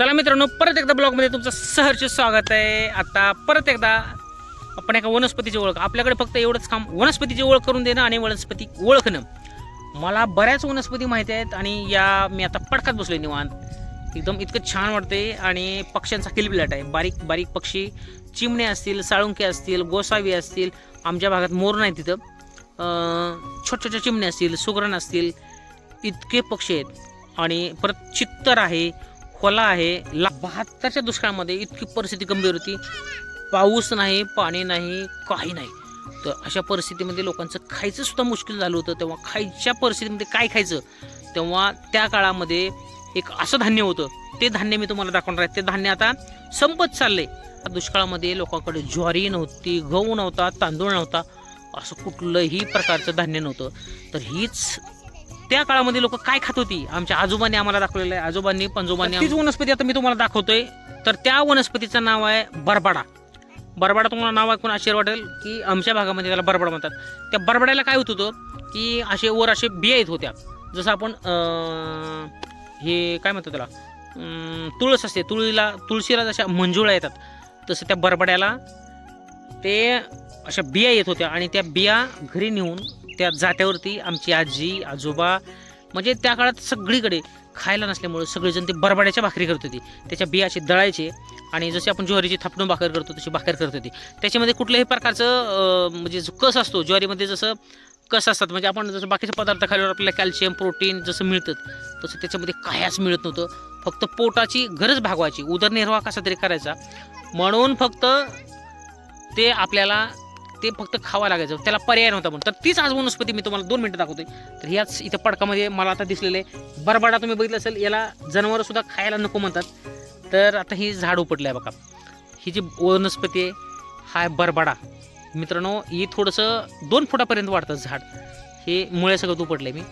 चला मित्रांनो परत एकदा ब्लॉगमध्ये तुमचं सहर्ष स्वागत आहे. आता परत एकदा आपण एका वनस्पतीची ओळख आपल्याकडे फक्त एवढंच काम वनस्पतीची ओळख करून देणं आणि वनस्पती ओळखणं. मला बऱ्याच वनस्पती माहिती आहेत आणि या मी आता पडकात आहे निवांत. एकदम इतकं छान वाटते आणि पक्ष्यांचा किलबिलाट आहे. बारीक बारीक पक्षी चिमणे असतील साळुंके असतील गोसावी असतील आमच्या भागात मोर नाही तिथं. छोट्या छोट्या चिमणे असतील सुगरण असतील इतके पक्षी आहेत. आणि परत चित्तर आहे खोला आहे. बहात्तरच्या दुष्काळामध्ये इतकी परिस्थिती गंभीर होती. पाऊस नाही पाणी नाही काही नाही. तर अशा परिस्थितीमध्ये लोकांचं खायचं सुद्धा मुश्किल झालं होतं. तेव्हा खायच्या परिस्थितीमध्ये काय खायचं? तेव्हा त्या काळामध्ये एक असं धान्य होतं. ते धान्य मी तुम्हाला दाखवणार आहे. ते धान्य आता संपत चाललंय. दुष्काळामध्ये लोकांकडे ज्वारी नव्हती गहू नव्हता तांदूळ नव्हता. असं कुठलंही प्रकारचं धान्य नव्हतं. तर हीच त्या काळामध्ये लोक काय खात होती? आमच्या आजोबांनी आम्हाला दाखवलेलं आहे. आजोबांनी पंजोबांनी तीच वनस्पती आता मी तुम्हाला दाखवतोय. तर त्या वनस्पतीचं नाव आहे बरबाडा. बरबाडा तुम्हाला नाव ऐकून आश्चर्य वाटेल की आमच्या भागामध्ये त्याला बरबाडा म्हणतात. त्या बरबाड्याला काय होत होतं की असे वर असे बिया येत होत्या. जसं आपण हे काय म्हणतो त्याला? तुळस असते. तुळीला तुळशीला जशा मंजुळा येतात तसं त्या बरबड्याला ते अशा बिया येत होत्या आणि त्या बिया घरी नेऊन त्या जात्यावरती आमची आजी आजोबा म्हणजे त्या काळात सगळीकडे खायला नसल्यामुळे सगळेजण ते बरबड्याच्या भाकरी करत होती. त्याच्या बियाचे दळायचे आणि जसे आपण ज्वारीची थापणून भाकर करतो तशी भाकर करत होती. त्याच्यामध्ये कुठल्याही प्रकारचं म्हणजे जो कस असतो ज्वारीमध्ये जसं कस असतात म्हणजे आपण जसं बाकीचे पदार्थ खाल्ल्यावर आपल्याला कॅल्शियम प्रोटीन जसं मिळतं तसं त्याच्यामध्ये कायाच मिळत नव्हतं. फक्त पोटाची गरज भागवायची. उदरनिर्वाह कसा तरी करायचा. म्हणून फक्त ते आपल्याला ते फक्त खावा लागायचं. त्याला पर्याय नव्हता म्हणून. तर तीच आज वनस्पती मी तुम्हाला दोन मिनटं दाखवते तर ह्याच इथं पडकामध्ये मला आता दिसलेले बरबाडा तुम्ही बघितलं असेल याला जनावरं सुद्धा खायला नको म्हणतात. तर आता ही झाड उपटलं आहे बघा. ही जी वनस्पती आहे हा बरबाडा. मित्रांनो ही थोडंसं दोन फुटापर्यंत वाढतं झाड. हे मुळे सगळं उपटलं मी.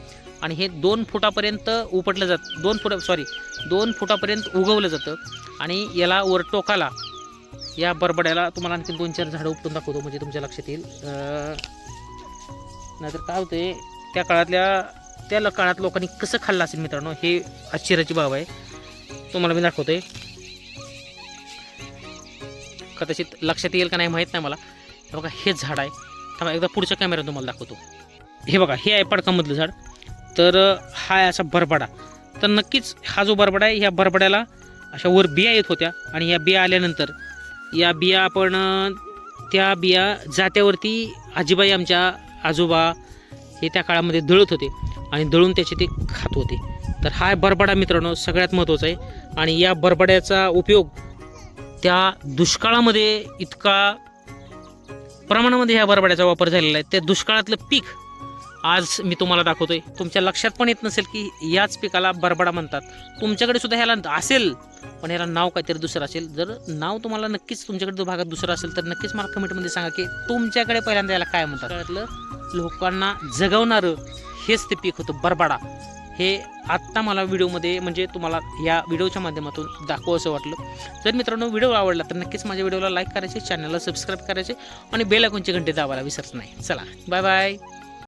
आणि हे दोन फुटापर्यंत उपटलं जातं. दोन फुटा सॉरी दोन फुटापर्यंत उगवलं जातं. आणि याला वर टोकाला या बरबड्याला तुम्हाला आणखी दोन चार झाडं उपटून दाखवतो म्हणजे तुमच्या लक्षात येईल. नाहीतर काय होते त्या काळातल्या त्या काळात लोकांनी कसं खाल्लं असेल मित्रांनो हे आश्चर्याची बाब आहे. तुम्हाला मी दाखवतोय. कदाचित लक्षात येईल का नाही माहीत नाही मला. हे बघा हे झाड आहे. थांबा एकदा पुढच्या कॅमेऱ्यात तुम्हाला दाखवतो. हे बघा हे आहे पडकामधलं झाड. तर हा आहे असा बरबडा. तर नक्कीच हा जो बरबडा आहे ह्या बरबड्याला अशा वर बिया येत होत्या आणि या बिया आल्यानंतर या बिया आपण त्या बिया जात्यावरती आजीबाई आमच्या आजोबा हे त्या काळामध्ये दळत होते आणि दळून त्याचे ते खात होते. तर हा बरबडा मित्रांनो सगळ्यात महत्त्वाचा आहे. आणि या बरबड्याचा उपयोग त्या दुष्काळामध्ये इतका प्रमाणामध्ये ह्या बरबड्याचा वापर झालेला आहे. त्या दुष्काळातलं पीक आज मी तुम्हाला दाखवतोय. तुमच्या लक्षात पण येत नसेल की याच पिकाला बरबडा म्हणतात. तुमच्याकडे सुद्धा ह्याला असेल पण ह्याला नाव काहीतरी दुसरं असेल. जर नाव तुम्हाला नक्कीच तुमच्याकडे भागात दुसरं असेल तर नक्कीच मला कमेंटमध्ये सांगा की तुमच्याकडे पहिल्यांदा याला काय म्हणतात. त्यातलं लोकांना जगवणारं हेच ते पीक होतं बरबाडा. हे आत्ता मला व्हिडिओमध्ये म्हणजे तुम्हाला या व्हिडिओच्या माध्यमातून दाखवं असं वाटलं. जर मित्रांनो व्हिडिओ आवडला तर नक्कीच माझ्या व्हिडिओला लाईक करायचे चॅनलला सबस्क्राईब करायचे आणि बेल आयकॉनची घंटे दाबायला विसरत नाही. चला बाय बाय